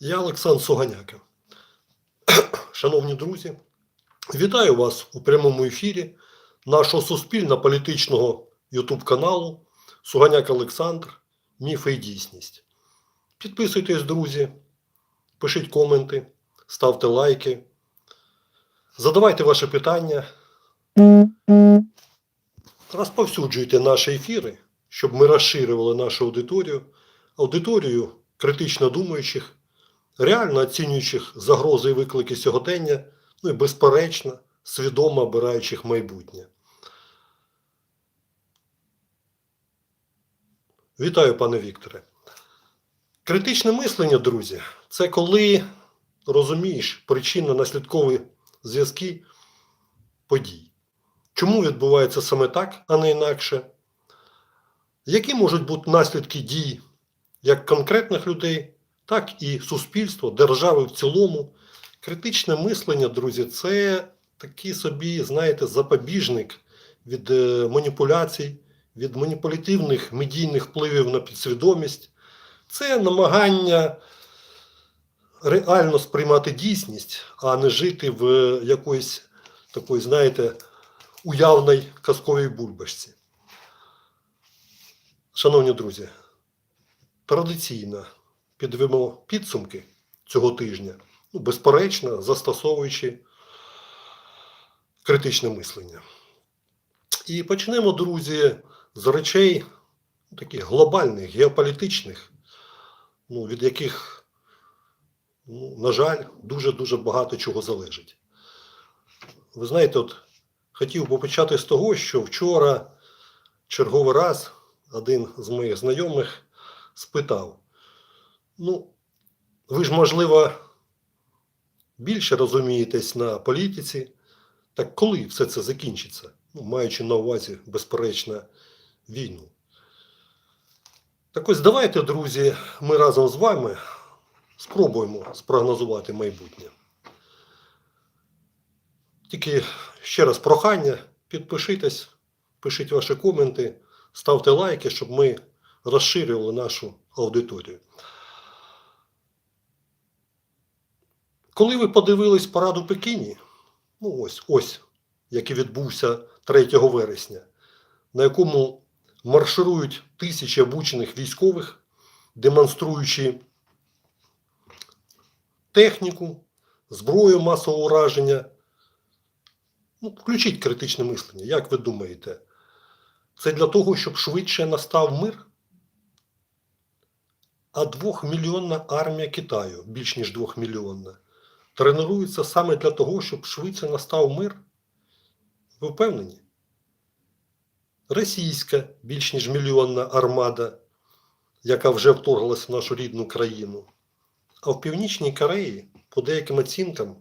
Я Олександр Суганяка. Шановні друзі, вітаю вас у прямому ефірі нашого суспільно-політичного YouTube каналу Суганяк Олександр. Міфи і дійсність. Підписуйтесь, друзі, пишіть коменти, ставте лайки, задавайте ваші питання, розповсюджуйте наші ефіри, щоб ми розширювали нашу аудиторію, аудиторію критично думаючих, реально оцінюючих загрози і виклики сьогодення, ну і безперечно, свідомо обираючих майбутнє. Вітаю, пане Вікторе. Критичне мислення, друзі, це коли розумієш причинно-наслідкові зв'язки подій. Чому відбувається саме так, а не інакше? Які можуть бути наслідки дій як конкретних людей, так і суспільства, держави в цілому? Критичне мислення, друзі, це такий собі, знаєте, запобіжник від е, маніпуляцій, від маніпулятивних медійних впливів на підсвідомість. Це намагання реально сприймати дійсність, а не жити в якоїсь такої, знаєте, уявній казковій бульбашці. Шановні друзі, традиційно підвемо підсумки цього тижня, ну, безперечно, застосовуючи критичне мислення. І почнемо, друзі, з речей таких глобальних, геополітичних, ну, від яких, ну, на жаль, дуже-дуже багато чого залежить. Ви знаєте, от хотів би почати з того, що вчора черговий раз один з моїх знайомих спитав: ну, ви ж, можливо, більше розумієтесь на політиці, так коли все це закінчиться, ну, маючи на увазі, безперечно, війну. Так ось давайте, друзі, ми разом з вами спробуємо спрогнозувати майбутнє. Тільки ще раз прохання, підпишитесь, пишіть ваші коменти, ставте лайки, щоб ми розширювали нашу аудиторію. Коли ви подивились парад Пекіні, ну ось, ось, який відбувся 3 вересня, на якому марширують тисячі обучених військових, демонструючи техніку, зброю масового ураження. Ну, включіть критичне мислення. Як ви думаєте, це для того, щоб швидше настав мир? А двохмільйонна армія Китаю, більш ніж двохмільйонна, тренується саме для того, щоб швидше настав мир? Ви впевнені? Російська більш ніж мільйонна армада, яка вже вторглася в нашу рідну країну. А в Північній Кореї, по деяким оцінкам,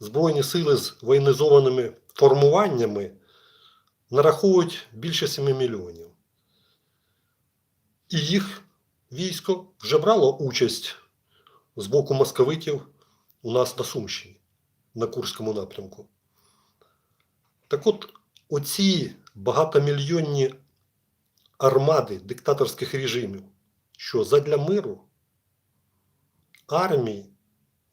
Збройні сили з воєнізованими формуваннями нараховують більше 7 мільйонів. І їх військо вже брало участь з боку московитів у нас на Сумщині, на Курському напрямку. Так от, оці багатомільйонні армади диктаторських режимів, що задля миру армії,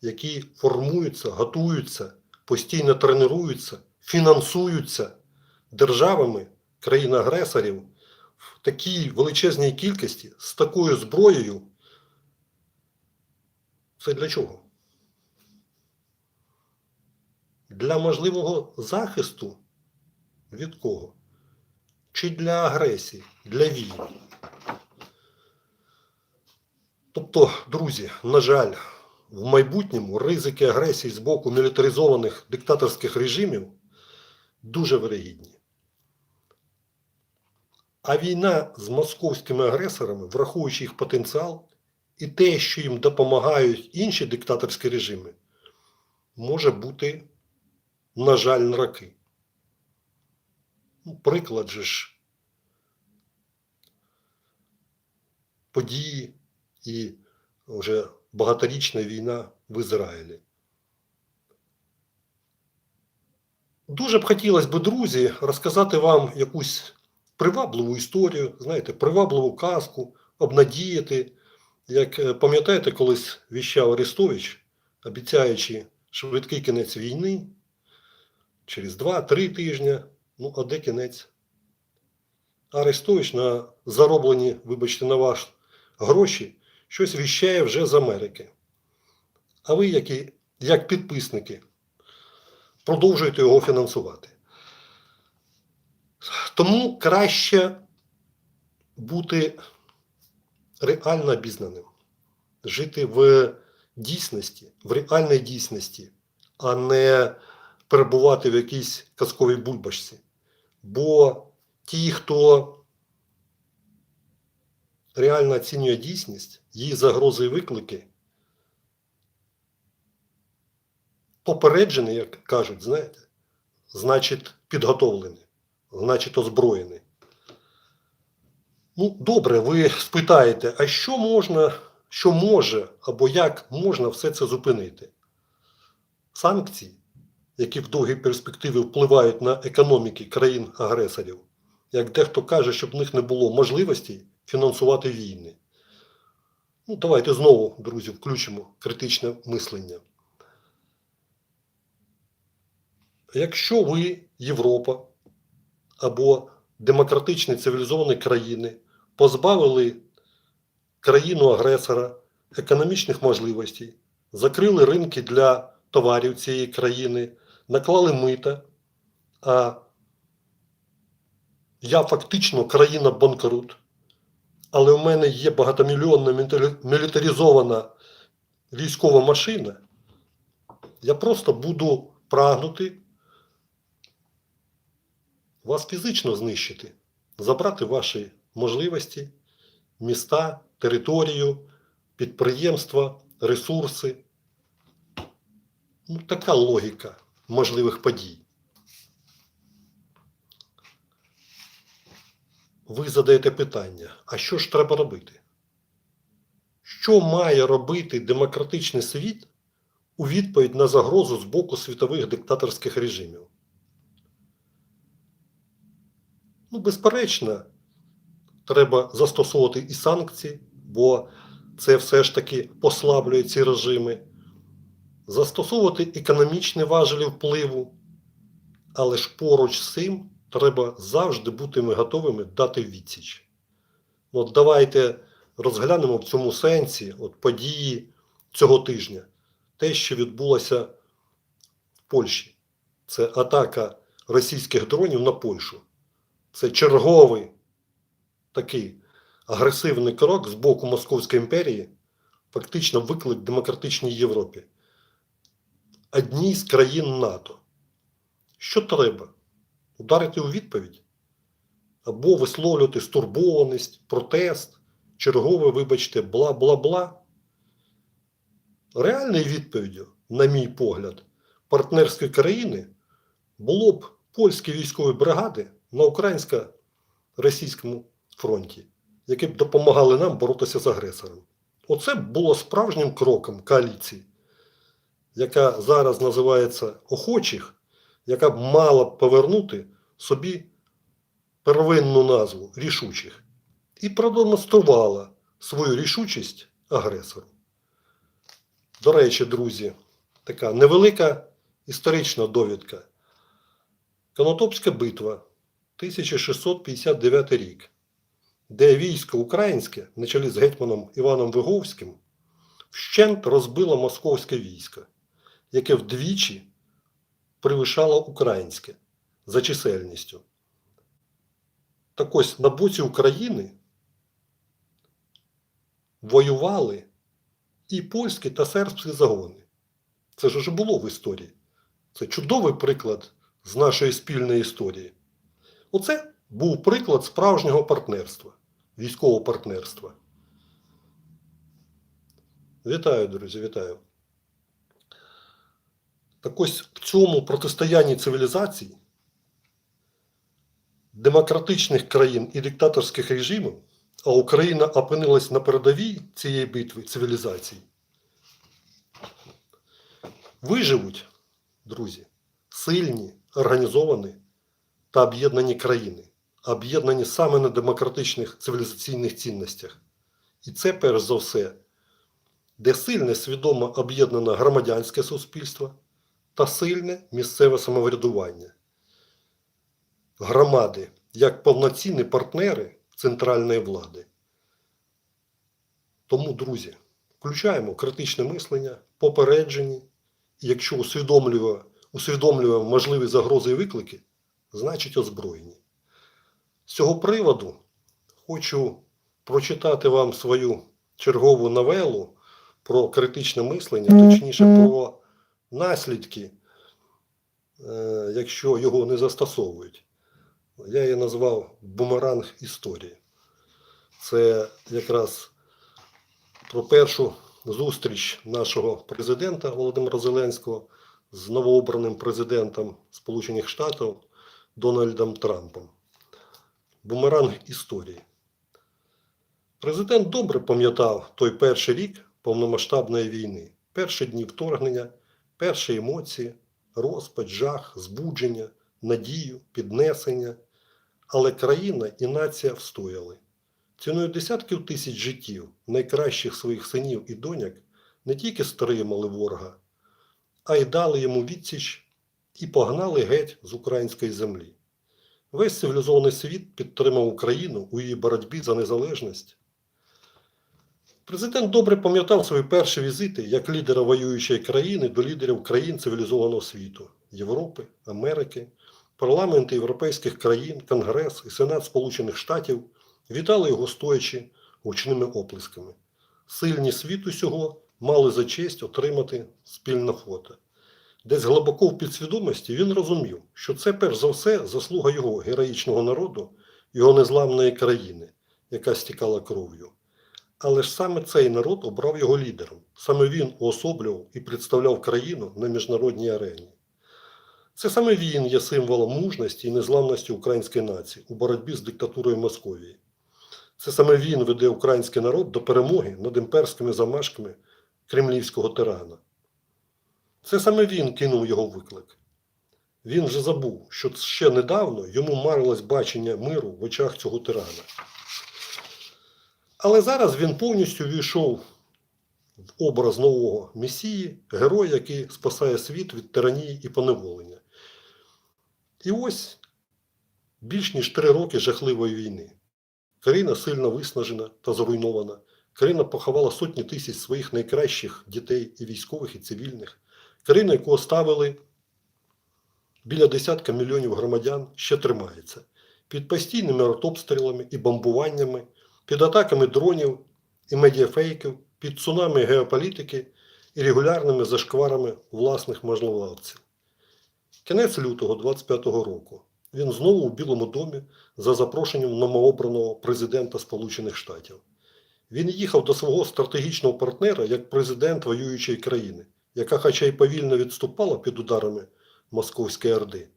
які формуються, готуються, постійно тренуються, фінансуються державами країн-агресорів в такій величезній кількості з такою зброєю. Це для чого? Для можливого захисту від кого? Чи для агресії, для війни? Тобто, друзі, на жаль, в майбутньому ризики агресії з боку мілітаризованих диктаторських режимів дуже вирогідні. А війна з московськими агресорами, враховуючи їх потенціал, і те, що їм допомагають інші диктаторські режими, може бути, на жаль, на роки. Ну, приклад же ж події і вже багаторічна війна в Ізраїлі. Дуже б хотілося б, друзі, розказати вам якусь привабливу історію, знаєте, привабливу казку, обнадіяти Як е, пам'ятаєте, колись віщав Арестович, обіцяючи швидкий кінець війни через 2-3 тижні, ну, а де кінець? Арестович на зароблені, вибачте, на ваш гроші, щось віщає вже з Америки. А ви, які, як підписники, продовжуєте його фінансувати. Тому краще бути реально обізнаним, жити в дійсності, в реальній дійсності, а не перебувати в якійсь казковій бульбашці. Бо ті, хто реально оцінює дійсність, її загрози і виклики, попереджений, як кажуть, знаєте, значить підготовлений, значить озброєний. Ну, добре, ви спитаєте, а що можна, що може або як можна все це зупинити? Санкції, які в довгій перспективі впливають на економіки країн-агресорів, як дехто каже, щоб в них не було можливості фінансувати війни. Ну, давайте знову, друзі, включимо критичне мислення. Якщо ви, Європа або демократичні цивілізовані країни, позбавили країну-агресора економічних можливостей, закрили ринки для товарів цієї країни, наклали мита, а я фактично країна банкрут, але в мене є багатомільйонна мілітаризована військова машина, я просто буду прагнути вас фізично знищити, забрати ваші можливості, міста, територію, підприємства, ресурси. Ну, така логіка можливих подій. Ви задаєте питання, а що ж треба робити? Що має робити демократичний світ у відповідь на загрозу з боку світових диктаторських режимів? Ну, безперечно, треба застосовувати і санкції, бо це все ж таки послаблює ці режими, застосовувати економічні важелі впливу, але ж поруч з цим треба завжди бути готовими дати відсіч. От давайте розглянемо в цьому сенсі от події цього тижня, те, що відбулося в Польщі. Це атака російських дронів на Польщу. Це черговий такий агресивний крок з боку Московської імперії, фактично виклик демократичній Європі. Одній з країн НАТО. Що треба? Ударити у відповідь? Або висловлювати стурбованість, протест, чергове, вибачте, бла-бла-бла. Реальною відповіддю, на мій погляд, партнерської країни було б польські військові бригади на українсько-російському фронті, які б допомагали нам боротися з агресором. Оце було справжнім кроком коаліції, яка зараз називається охочих, яка б мала б повернути собі первинну назву рішучих і продемонструвала свою рішучість агресору. До речі, друзі, така невелика історична довідка. Конотопська битва 1659 рік, де військо українське, на чолі з гетьманом Іваном Виговським, вщент розбило московське військо, яке вдвічі перевищало українське за чисельністю. Так ось на боці України воювали і польські та сербські загони. Це ж уже було в історії. Це чудовий приклад з нашої спільної історії. Оце був приклад справжнього партнерства, військового партнерства. Вітаю, друзі, вітаю. Так ось в цьому протистоянні цивілізацій, демократичних країн і диктаторських режимів, а Україна опинилась на передовій цієї битви цивілізацій, виживуть, друзі, сильні, організовані та об'єднані країни, об'єднані саме на демократичних цивілізаційних цінностях. І це, перш за все, де сильне свідомо об'єднане громадянське суспільство та сильне місцеве самоврядування. Громади як повноцінні партнери центральної влади. Тому, друзі, включаємо критичне мислення, попереджені, і якщо усвідомлюємо, усвідомлюємо можливі загрози і виклики, значить озброєні. З цього приводу хочу прочитати вам свою чергову новелу про критичне мислення, точніше про наслідки, е, якщо його не застосовують. Я її назвав Бумеранг історії. Це якраз про першу зустріч нашого президента Володимира Зеленського з новообраним президентом Сполучених Штатів Дональдом Трампом. Бумеранг історії. Президент добре пам'ятав той перший рік повномасштабної війни, перші дні вторгнення, перші емоції, розпач, жах, збудження, надію, піднесення. Але країна і нація встояли. Ціною десятків тисяч життів найкращих своїх синів і доньок не тільки стримали ворога, а й дали йому відсіч і погнали геть з української землі. Весь цивілізований світ підтримав Україну у її боротьбі за незалежність. Президент добре пам'ятав свої перші візити як лідера воюючої країни до лідерів країн цивілізованого світу Європи, Америки, парламенти європейських країн, Конгрес і Сенат Сполучених Штатів вітали його стоячи гучними оплесками. Сильні світу сього мали за честь отримати спільне фото. Десь глибоко в підсвідомості він розумів, що це перш за все заслуга його героїчного народу, його незламної країни, яка стікала кров'ю. Але ж саме цей народ обрав його лідером. Саме він уособлював і представляв країну на міжнародній арені. Це саме він є символом мужності і незламності української нації у боротьбі з диктатурою Московії. Це саме він веде український народ до перемоги над імперськими замашками кремлівського тирана. Це саме він кинув його виклик. Він вже забув, що ще недавно йому марилось бачення миру в очах цього тирана. Але зараз він повністю війшов в образ нового месії, героя, який спасає світ від тиранії і поневолення. І ось більш ніж три роки жахливої війни. Країна сильно виснажена та зруйнована. Країна поховала сотні тисяч своїх найкращих дітей і військових, і цивільних. Країна, яку оставили біля десятка мільйонів громадян, ще тримається під постійними артобстрілами і бомбуваннями, під атаками дронів і медіафейків, під цунами геополітики і регулярними зашкварами власних можновладців. Кінець лютого 25-го року він знову у Білому домі за запрошенням новообраного президента Сполучених Штатів. Він їхав до свого стратегічного партнера як президент воюючої країни, яка, хоча й повільно відступала під ударами Московської Орди,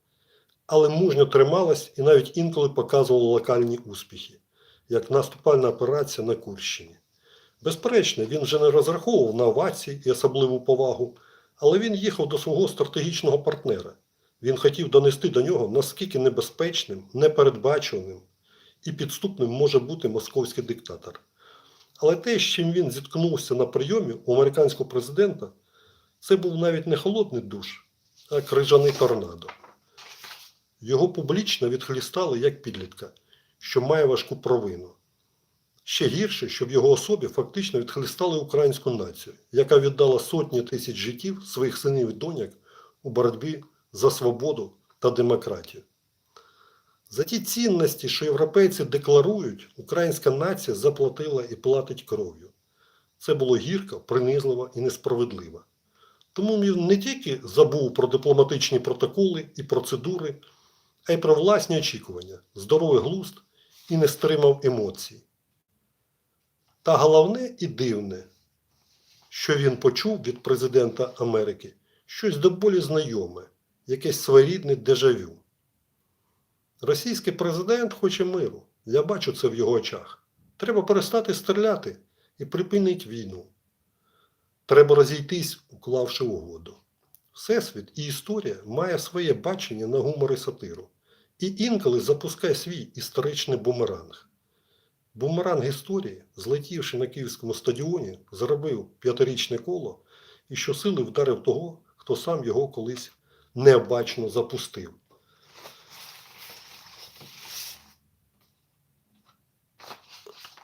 але мужньо трималась і навіть інколи показувала локальні успіхи, як наступальна операція на Курщині. Безперечно, він вже не розраховував на овації і особливу повагу, але він їхав до свого стратегічного партнера. Він хотів донести до нього, наскільки небезпечним, непередбачуваним і підступним може бути московський диктатор. Але те, з чим він зіткнувся на прийомі у американського президента, це був навіть не холодний душ, а крижаний торнадо. Його публічно відхлістали як підлітка, що має важку провину. Ще гірше, що в його особі фактично відхлістали українську націю, яка віддала сотні тисяч життів своїх синів і доньок у боротьбі за свободу та демократію. За ті цінності, що європейці декларують, українська нація заплатила і платить кров'ю. Це було гірко, принизливо і несправедливо. Тому він не тільки забув про дипломатичні протоколи і процедури, а й про власні очікування, здоровий глузд і не стримав емоцій. Та головне і дивне, що він почув від президента Америки щось до болі знайоме, якесь своєрідне дежавю. Російський президент хоче миру. Я бачу це в його очах. Треба перестати стріляти і припинити війну. Треба розійтись, уклавши угоду. Всесвіт і історія має своє бачення на гумор і сатиру. І інколи запускає свій історичний бумеранг. Бумеранг історії, злетівши на київському стадіоні, заробив п'ятирічне коло і щосили вдарив того, хто сам його колись необачно запустив.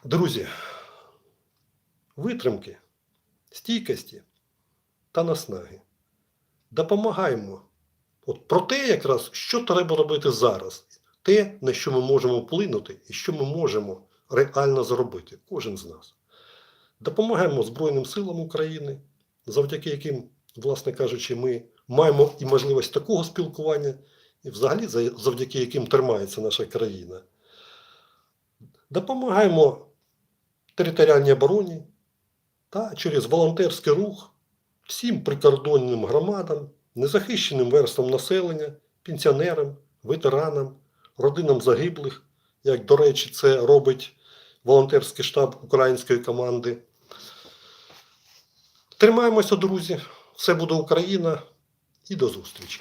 Друзі, витримки, стійкості та наснаги. Допомагаємо. От про те, якраз, що треба робити зараз, те, на що ми можемо вплинути і що ми можемо реально зробити, кожен з нас. Допомагаємо Збройним силам України, завдяки яким, власне кажучи, ми маємо і можливість такого спілкування, і взагалі завдяки яким тримається наша країна. Допомагаємо територіальній обороні та через волонтерський рух всім прикордонним громадам, незахищеним верстам населення, пенсіонерам, ветеранам, родинам загиблих, як, до речі, це робить волонтерський штаб української команди. Тримаємося, друзі. Все буде Україна і до зустрічі.